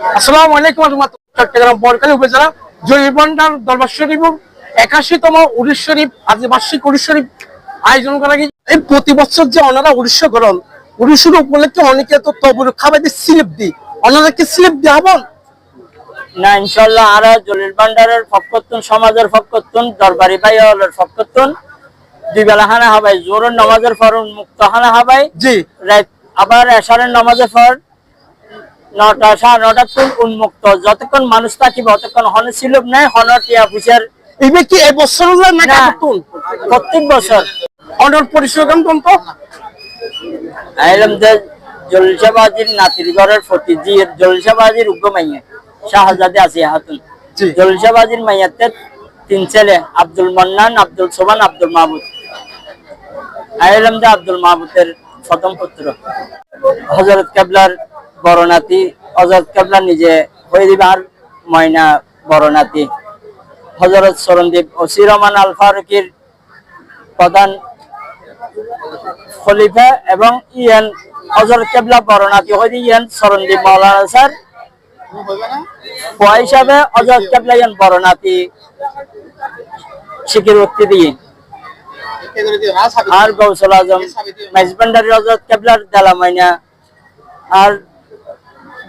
আসসালামু আলাইকুম চট্টগ্রাম বরকালী উপজেলা দরবার একাশিতম উড়িশ শরীফ আজ বার্ষিক উড়িশ শরীফ আয়োজন করা গেছে এই প্রতি বছর যে ওনারা উড়িষ্য করেন উড়িষ্যর উপলক্ষে অনেকে তো তবুর খাবার দিয়ে স্লিপ দিই। স্লিপ হবেন না ইনশাল্লাহ আরা জলিল ভান্ডারের ফকতুন সমাজের ফকতুন দরবারি ভাই ফকতুন দুই বেলা হানা হবাই জোরের নামাজের পর মুক্ত হানা হবাই জি। রাত আবার এশারের নামাজের পর নটা সাড়ে নটা উন্মুক্ত। যতক্ষণ মানুষ থাকিবে ততক্ষণ হন ছিল নাই হন টিয়া পুষের এইবার কি এই বছর না না প্রত্যেক বছর অনার পরিষেবা কেমন তো আইলাম যে জলসাবাজির নাতির ঘরের জি জলসাবাজির উগ্র মাইয়া শাহজাদে আছে হাতুন জলসাবাজির মাইয়াতে তিন ছেলে আব্দুল মন্নান আব্দুল সোবান আব্দুল মাহবুদ আইলাম যে আব্দুল মাহবুদের প্রথম পুত্র। হজরত কেবলার বড় নাতি হজরত কেবলা নিজে হয়ে দিবে আর ময়না বড় নাতি হজরত সরণদীপ ওসি রহমান আল ফারুকির প্রধান খলিফা এবং ইয়ান হজরত কেবলা বরণাতি হইদি ইয়ান সরণদীপ মাওলানা স্যার। হিসাবে হজরত কেবলা ইয়ান বরণাতি স্বীকৃতি দিয়ে। আর গৌসল আজম মেজবান্ডারি হজরত কেবলার দালামাইনা আর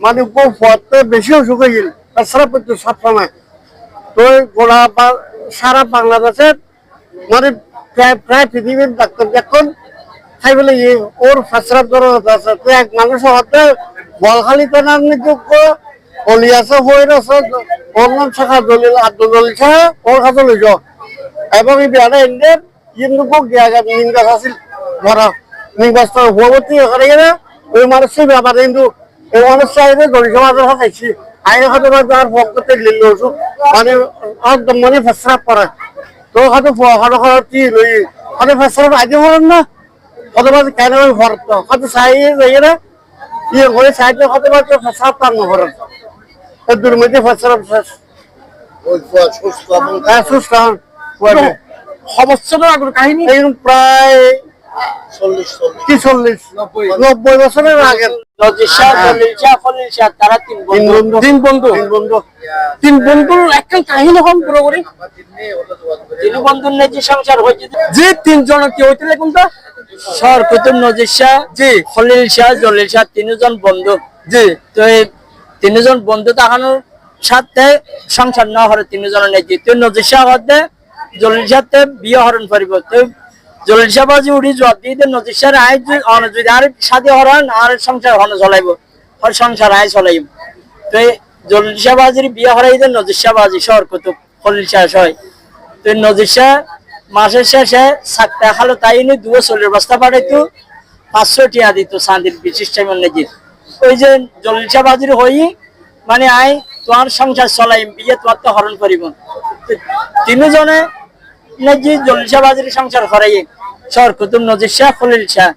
মানে উপ ফতে বেশি অসুখ হয়ে গেল তাছাড়া কিন্তু সবসময় তো গোড়া সারা বাংলাদেশের মানে প্রায় প্রায় পৃথিবীর ডাক্তার দেখুন খাই ওর ফাঁসরা দরদ আছে। তো এক মানুষ হতে বলখালিতে নাম যোগ্য অলি আছে বইর আছে ওর নাম শাখা দলিল আব্দুল ওর কাছে লইজ এবং এই বিয়াটা এনে কিন্তু খুব গিয়া গাছ আছিল। ধরা ওখানে গেলে ওই মানুষের ব্যাপার কিন্তু এই চাইলে দলিল সমাজের হাত আইছি। আইন হাতে বা যার ভক্ততে লিল মানে একদম মানে ফাঁসরা পড়ে। তো হয়তো হয়তো হয়তো কি লই? হয়তো ফাঁসরা আগে বলেন না। অথবা কেন ভরত হয়তো চাই যাই না। ইয়ে করে চাইতে হয়তো বা ফাঁসরা পার নহরেন এর মধ্যে ফাঁসরা শেষ সুস্থ আগুন কাহিনী। প্রায় কি চল্লিশ। নব্বই। বছরের আগে নজির শাহ জলিল শাহ খলিল শাহ তারা তিন তিন বন্ধু। বন্ধু। তিন বন্ধু। তিন বন্ধুর একটা কাহিনী হন পুরোপুরি তিন বন্ধুর নেজি সংসার হয়েছে যে তিনজন কি হইতে কোনটা সর কুতুব নজির শাহ জি। খলিল শাহ জলিল শাহ তিনজন বন্ধু। জি। তো এই তিনজন বন্ধু তাকানোর সাথে সংসার না হরে তিনজনের নেই তুই নজির শাহ হতে জলিল সাথে বিয়ে হরণ করিব। তুই জলিল শাহ বাজি উড়ি জবাব দিয়ে দে নজির আয় যদি যদি আর সাথে হরণ আর সংসার হন চলাইব। হর সংসার আয় চলাইব। তো এই জলিল শাহ বাজির বিয়ে হরাই দে নজির শাহ বাজি শহর কুতুব খলিল শাহ হয়। নজির শাহ মাসের শেষে সাতটা খালো তাই নি দুয়ো চল্লিশ বস্তা পাঠাইতো, পাঁচশো টিয়া দিত চাঁদির বিশিষ্ট নেজির। ওই যে জলিসা বাজির হই মানে আই তোমার সংসার চলাই বিয়ে তোমার তো হরণ করিব। তিনজনে নেজি জলসাবাজির সংসার করাই সর কুতুব নজির শাহ খলিল শাহ